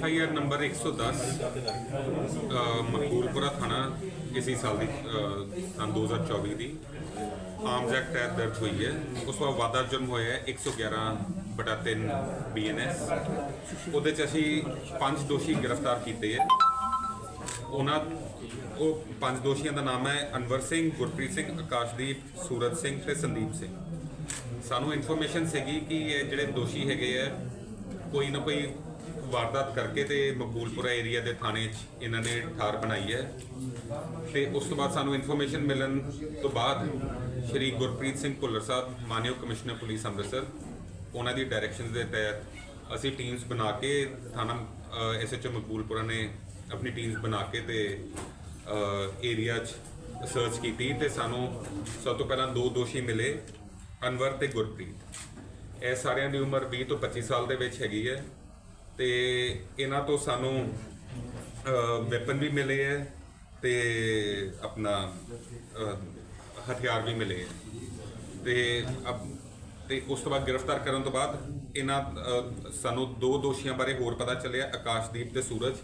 F I R number 110 ਅ, ਮਕਬੂਲਪੁਰਾ ਥਾਣਾ ਇਸੇ ਸਾਲ ਦੀ ਅ, ਸੰਨ 2024 ਦੀ ਆਰਮਸ ਐਕਟ ਤਹਿਤ ਦਰਜ ਹੋਈ ਹੈ। ਉਸ ਤੋਂ ਬਾਅਦ ਵਾਧਾ ਜੁਰਮ ਹੋਇਆ ਹੈ 111 ਬਟਾ 3 ਬੀਐਨਐਸ ਉਹਦੇ ਚ ਅਸੀਂ ਪੰਜ ਦੋਸ਼ੀ ਗ੍ਰਿਫਤਾਰ ਕੀਤੇ ਹੈ। ਉਹਨਾਂ ਉਹ ਪੰਜ ਦੋਸ਼ੀਆਂ ਦਾ ਨਾਮ ਹੈ ਅਨਵਰ ਸਿੰਘ ਗੁਰਪ੍ਰੀਤ ਸਿੰਘ ਆਕਾਸ਼ਦੀਪ ਸੂਰਜ ਸਿੰਘ ਤੇ ਸੰਦੀਪ ਸਿੰਘ। ਸਾਨੂੰ ਇਨਫੋਰਮੇਸ਼ਨ ਸੀਗੀ ਕਿ ਇਹ ਜਿਹੜੇ ਦੋਸ਼ੀ ਹੈਗੇ ਆ ਕੋਈ ਨਾ ਕੋਈ ਵਾਰਦਾਤ ਕਰਕੇ ਤੇ ਮਕਬੂਲਪੁਰਾ ਏਰੀਆ ਦੇ ਥਾਣੇ 'ਚ ਇਹਨਾਂ ਨੇ ਠਾਰ ਬਣਾਈ ਹੈ। ਤੇ ਉਸ ਤੋਂ ਬਾਅਦ ਸਾਨੂੰ ਇਨਫੋਰਮੇਸ਼ਨ ਮਿਲਣ ਤੋਂ ਬਾਅਦ ਸ਼੍ਰੀ ਗੁਰਪ੍ਰੀਤ ਸਿੰਘ ਭੁੱਲਰ ਸਾਹਿਬ, ਮਾਨਯੋਗ ਕਮਿਸ਼ਨਰ ਪੁਲਿਸ ਅੰਮ੍ਰਿਤਸਰ, ਉਹਨਾਂ ਦੀ ਡਾਇਰੈਕਸ਼ਨ ਦੇ ਤਹਿਤ ਅਸੀਂ ਟੀਮਸ ਬਣਾ ਕੇ ਥਾਣਾ ਐਸਐਚਓ ਮਕਬੂਲਪੁਰਾ ਨੇ ਆਪਣੀ ਟੀਮਸ ਬਣਾ ਕੇ ਤੇ ਏਰੀਆ 'ਚ ਸਰਚ ਕੀਤੀ ਤੇ ਸਾਨੂੰ ਸਭ ਤੋਂ ਪਹਿਲਾਂ ਦੋ ਦੋਸ਼ੀ ਮਿਲੇ, ਅਨਵਰ ਤੇ ਗੁਰਪ੍ਰੀਤ। ਇਹ ਸਾਰਿਆਂ ਦੀ ਉਮਰ 20 ਤੋਂ 25 ਸਾਲ ਦੇ ਵਿੱਚ ਹੈਗੀ ਹੈ। ਤੇ ਇਹਨਾਂ ਤੋਂ ਸਾਨੂੰ ਵੈਪਨ ਵੀ ਮਿਲੇ ਹੈ ਤੇ ਆਪਣਾ ਅਹ, ਹਥਿਆਰ ਵੀ ਮਿਲੇ ਹੈ। ਤੇ ਅਬ ਤੇ ਉਸ ਤੋਂ ਬਾਅਦ ਗ੍ਰਿਫਤਾਰ ਕਰਨ ਤੋਂ ਬਾਅਦ ਇਹਨਾਂ ਅਹ, ਸਾਨੂੰ ਦੋ ਦੋਸ਼ੀਆਂ ਬਾਰੇ ਹੋਰ ਪਤਾ ਚੱਲਿਆ ਆਕਾਸ਼ਦੀਪ ਤੇ ਸੂਰਜ।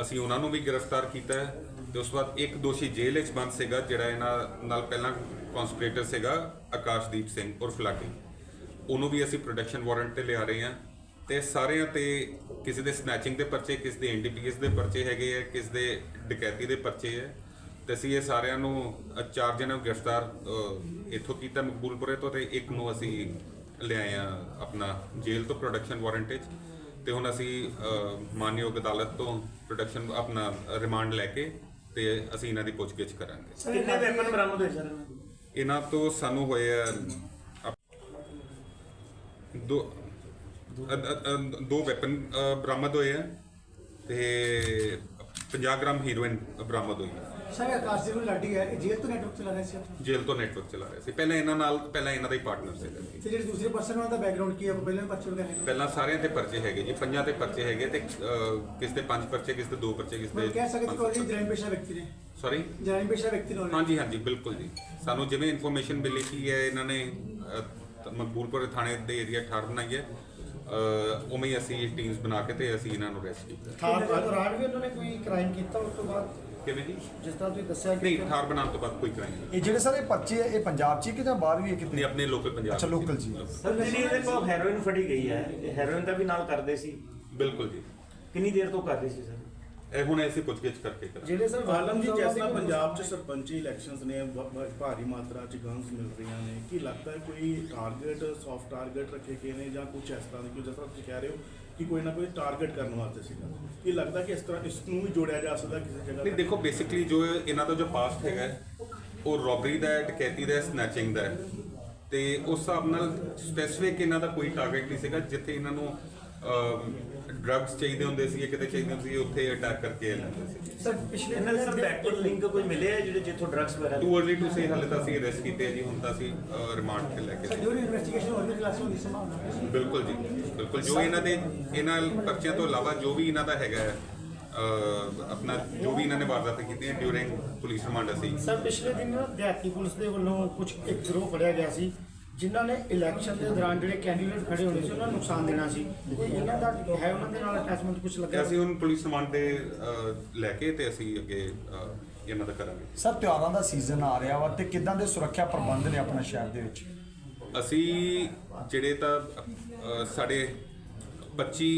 ਅਸੀਂ ਉਹਨਾਂ ਨੂੰ ਵੀ ਗ੍ਰਿਫਤਾਰ ਕੀਤਾ ਹੈ ਤੇ ਉਸ ਤੋਂ ਬਾਅਦ ਇੱਕ ਦੋਸ਼ੀ ਜੇਲ੍ਹ ਵਿੱਚ ਬੰਦ ਸੀਗਾ ਜਿਹੜਾ ਇਹਨਾਂ ਨਾਲ ਪਹਿਲਾਂ ਕਨਸਪੀਰੇਟਰ ਸੀਗਾ ਆਕਾਸ਼ਦੀਪ ਸਿੰਘ ਉਰਫ ਲਾਡੀ। ਉਹਨੂੰ ਵੀ ਅਸੀਂ ਪ੍ਰੋਡਕਸ਼ਨ ਵਾਰੰਟ ਤੇ ਲਿਆ ਰਹੇ ਹਾਂ। ਤੇ ਸਾਰਿਆਂ ਤੇ ਕਿਸੇ ਦੇ ਸਨੈਚਿੰਗ ਦੇ ਪਰਚੇ ਕਿਸੇ ਦੇ ਐਨਡੀਪੀਐਸ ਦੇ ਪਰਚੇ ਹੈਗੇ ਆ ਕਿਸੇ ਦੇ ਡਕੈਤੀ ਦੇ ਪਰਚੇ ਹੈ ਤੇ ਅਸੀਂ ਇਹ ਸਾਰਿਆਂ ਨੂੰ ਅ, ਚਾਰ ਜਣਿਆਂ ਨੂੰ ਗ੍ਰਿਫਤਾਰ ਅ, ਇੱਥੋਂ ਕੀਤਾ ਮਕਬੂਲਪੁਰੇ ਤੋਂ ਤੇ ਇੱਕ ਨੂੰ ਅਸੀਂ ਲਿਆਏ ਆ ਆਪਣਾ ਜੇਲ੍ਹ ਤੋਂ ਪ੍ਰੋਡਕਸ਼ਨ ਵਾਰੰਟ ਵਿੱਚ। ਤੇ ਹੁਣ ਅਸੀਂ ਅ, ਮਾਨਯੋਗ ਅਦਾਲਤ ਤੋਂ ਪ੍ਰੋਡਕਸ਼ਨ ਆਪਣਾ ਰਿਮਾਂਡ ਲੈ ਕੇ ਤੇ ਅਸੀਂ ਇਹਨਾਂ ਦੀ ਪੁੱਛਗਿੱਛ ਕਰਾਂਗੇ। ਕਿੰਨੇ ਵੈਪਨ ਬਰਾਮਦ ਹੋਏ ਸਰ ਇਹਨਾਂ ਤੋਂ? ਸਾਨੂੰ ਹੋਏ ਆ ਦੋ ਦੋ ਵੈਪਨ ਬਰਾਮਦ ਹੋਏ ਆ ਤੇ 50 ਗ੍ਰਾਮ ਹੀਰੋਇਨ ਬਰਾਮਦ ਹੋਈ ਹੈ ਸਰ ਆਕਾਸ਼ਦੀਪ ਨੂੰ ਲਾਡੀ ਹੈ ਇਹ ਜੇਲ੍ਹ ਤੋਂ ਨੈਟਵਰਕ ਚਲਾ ਰਿਹਾ ਸੀ ਆਪਣਾ ਜੇਲ੍ਹ ਤੋਂ ਨੈਟਵਰਕ ਚਲਾ ਰਹੇ ਸੀ। ਪਹਿਲਾਂ ਇਹਨਾਂ ਨਾਲ ਪਹਿਲਾਂ ਇਹਨਾਂ ਦਾ ਹੀ ਪਾਰਟਨਰ ਸੀਗਾ ਜੀ। ਤੇ ਜਿਹੜੇ ਦੂਸਰੇ ਪਰਸਨ ਉਹਨਾਂ ਦਾ ਬੈਕਗ੍ਰਾਉਂਡ ਕੀ ਹੈ? ਉਹ ਪਹਿਲਾਂ ਪਰਚੇ ਵਗੈਰਾ ਹੈ ਪਹਿਲਾਂ ਸਾਰਿਆਂ ਤੇ ਪਰਚੇ ਹੈਗੇ ਜੀ ਪੰਜਾਂ ਤੇ ਪਰਚੇ ਹੈਗੇ ਤੇ ਅ, ਕਿਸ ਦੇ ਪੰਜ ਪਰਚੇ ਕਿਸ ਦੇ ਦੋ ਪਰਚੇ ਕਿਸ ਮੈਂ ਕਹਿ ਸਕਦੇ ਕਿ ਉਹ ਜਰਾਇਮ ਪੇਸ਼ਾ ਵਿਅਕਤੀ ਨੇ। ਸੌਰੀ ਜਰਾਇਮ ਪੇਸ਼ਾ ਵਿਅਕਤੀ ਨੇ ਹਾਂਜੀ ਹਾਂਜੀ ਬਿਲਕੁਲ ਜੀ। ਸਾਨੂੰ ਜਿਵੇਂ ਇਨਫੋਰਮੇਸ਼ਨ ਮਿਲੀ ਕਿ ਹੈ ਇਹਨਾਂ ਨੇ ਤ- ਮਕਬੂਲਪੁਰ ਥਾਣੇ ਦੇ ਏਰੀਆ ਠਾਰ ਬਣਾਈ ਹੈ। ਅ, ਉਵੇਂ ਹੀ ਅਸੀਂ ਟੀਮਸ ਬਣਾ ਕੇ ਤੇ ਅਸੀਂ ਇਹਨਾਂ ਨੂੰ ਅਰੈਸਟ ਕੀਤਾ। ਥਾਰ ਦੇ ਦੌਰਾਨ ਵੀ ਉਹਨਾਂ ਨੇ ਕੋਈ ਕ੍ਰਾਈਮ ਕੀਤਾ ਉਸ ਤੋਂ ਬਾਅਦ? ਕਿਵੇਂ ਜੀ? ਜਿਸ ਤਰ੍ਹਾਂ ਤੁਸੀਂ ਦੱਸਿਆ ਨਹੀਂ ਠਾਰ ਬਣਾਉਣ ਤੋਂ ਬਾਅਦ ਕੋਈ ਕਰਾਈ ਨਹੀਂ। ਇਹ ਜਿਹੜੇ ਸਾਰੇ ਪਰਚੇ ਆ, ਇਹ ਪੰਜਾਬ 'ਚ ਹੀ ਕਿ ਜਾਂ ਬਾਹਰ ਵੀ ਹੈ ਕਿਤੇ? ਨਹੀਂ ਆਪਣੇ ਲੋਕਲ ਪੰਜਾਬ ਅੱਛਾ, local ਜੀ। ਸਰ ਜਿਹੜੀ ਇਹਦੇ ਕੋਲ ਹੈਰੋਇਨ ਫੜੀ ਗਈ ਹੈ? ਇਹ ਹੈਰੋਇਨ ਦਾ ਵੀ ਨਾਲ ਕਰਦੇ ਸੀ? ਬਿਲਕੁਲ ਜੀ। ਕਿੰਨੀ ਦੇਰ ਤੋਂ ਕਰਦੇ ਸੀ ਸਰ? ਇਹ ਹੁਣ ਅਸੀਂ ਪੁੱਛਗਿੱਛ ਕਰਕੇ ਕਰਾਂਗੇ। ਜਿਹੜੇ ਸਰ ਆਲਮ ਜੀ ਜਿਸ ਤਰ੍ਹਾਂ ਪੰਜਾਬ 'ਚ ਸਰਪੰਚੀ ਇਲੈਕਸ਼ਨਸ ਨੇ ਭਾਰੀ ਮਾਤਰਾ 'ਚ ਗਨਸ ਮਿਲ ਰਹੀਆਂ ਨੇ ਕੀ ਲੱਗਦਾ ਹੈ ਕੋਈ ਟਾਰਗੇਟ ਸੌਫਟ ਟਾਰਗੇਟ ਰੱਖੇ ਗਏ ਨੇ ਜਾਂ ਕੁਝ ਇਸ ਤਰ੍ਹਾਂ ਦੀ ਕੋਈ ਜਿਸ ਤਰ੍ਹਾਂ ਤੁਸੀਂ ਕਹਿ ਰਹੇ ਹੋ ਕਿ ਕੋਈ ਨਾ ਕੋਈ ਟਾਰਗੇਟ ਕਰਨ ਵਾਸਤੇ ਸੀਗਾ? ਕੀ ਲੱਗਦਾ ਕਿ ਇਸ ਤਰ੍ਹਾਂ ਇਸ ਨੂੰ ਵੀ ਜੋੜਿਆ ਜਾ ਸਕਦਾ ਕਿਸੇ ਜਗ੍ਹਾ ਨਹੀਂ ਤੇ? ਦੇਖੋ ਬੇਸਿਕਲੀ ਜੋ ਇਹਨਾਂ ਦਾ ਜੋ ਪਾਸਟ ਹੈਗਾ ਹੈ, ਉਹ ਰੋਬਰੀ ਦਾ ਹੈ ਡਕੈਤੀ ਦਾ ਸਨੈਚਿੰਗ ਦਾ ਹੈ। ਤੇ ਉਸ ਹਿਸਾਬ ਨਾਲ ਸਪੈਸੀਫਿਕ ਇਹਨਾਂ ਦਾ ਕੋਈ ਟਾਰਗੇਟ ਨਹੀਂ ਸੀਗਾ ਜਿੱਥੇ ਇਹਨਾਂ ਨੂੰ ਡਰੱਗਸ ਚਾਹੀਦੇ ਹੁੰਦੇ ਸੀ ਕਿਤੇ ਚਾਹੀਦੇ ਹੁੰਦੇ ਸੀ ਉੱਥੇ ਅਟੈਕ ਕਰਕੇ ਲੈਂਦੇ ਸੀ। ਸਰ ਪਿਛਲੇ ਦੇ ਸਰ ਬੈਕਵਰਡ ਲਿੰਕ ਕੋਈ ਮਿਲੇ ਹੈ ਜਿਹੜੇ ਜਿੱਥੋਂ ਡਰੱਗਸ ਵਗੈਰਾ ਟੂ ਅਰਲੀ ਟੂ ਸੇ ਹਾਲੇ ਤਾਂ ਅਸੀਂ ਅਰੈਸਟ ਕੀਤੇ ਆ ਜੀ ਹੁਣ ਤਾਂ ਅਸੀਂ ਰਿਮਾਂਡ ਤੇ ਲੈ ਕੇ ਸਰ। ਡਿਊਰਿੰਗ ਇਨਵੈਸਟੀਗੇਸ਼ਨ ਹੋਰ ਵੀ ਕਲਾਸ ਹੋਣ ਦੀ ਸੰਭਾਵਨਾ ਬਿਲਕੁਲ ਜੀ ਬਿਲਕੁਲ। ਜੋ ਇਹਨਾਂ ਦੇ ਇਹਨਾਂ ਪਰਚਿਆਂ ਤੋਂ ਇਲਾਵਾ ਜੋ ਵੀ ਇਹਨਾਂ ਦਾ ਹੈਗਾ ਹੈ, ਆਪਣਾ ਜੋ ਵੀ ਇਹਨਾਂ ਨੇ ਵਾਰਦਾਤਾਂ ਕੀਤੀਆਂ ਡਿਊਰਿੰਗ ਪੁਲਿਸ ਰਿਮਾਂਡ ਅਸੀਂ। ਸਰ ਪਿਛਲੇ ਦਿਨ ਨਾ ਦਿਹਾਤੀ ਪੁਲਿਸ ਦੇ ਵੱਲੋਂ ਕੁਝ ਇੱਕ ਗਰੋਹ ਫੜਿਆ ਗਿਆ ਸੀ। ਜਿਨ੍ਹਾਂ ਨੇ ਇਲੈਕਸ਼ਨ ਦੇ ਦੌਰਾਨ ਜਿਹੜੇ ਕੈਂਡੀਡੇਟ ਖੜੇ ਹੋਣੇ ਸੀ ਉਹਨਾਂ ਨੂੰ ਨੁਕਸਾਨ ਦੇਣਾ ਸੀ। ਕੋਈ ਇਹਨਾਂ ਦਾ ਹੈ ਉਹਨਾਂ ਦੇ ਨਾਲ ਅਟੈਚਮੈਂਟ ਕੁਝ ਤੇ ਲੱਗਾ ਅਸੀਂ ਹੁਣ ਪੁਲਿਸ ਅਹ, ਲੈ ਕੇ ਤੇ ਅਸੀਂ ਅੱਗੇ ਇਹਨਾਂ ਦਾ ਕਰਾਂਗੇ। ਸਰ ਤਿਉਹਾਰਾਂ ਦਾ ਸੀਜ਼ਨ ਆ ਰਿਹਾ ਵਾ ਤੇ ਕਿਦਾਂ ਦੇ ਸੁਰੱਖਿਆ ਪ੍ਰਬੰਧ ਨੇ ਆਪਣਾ ਸ਼ਹਿਰ ਦੇ ਵਿੱਚ? ਅਸੀਂ ਜਿਹੜੇ ਤਾਂ ਸਾਡੇ 25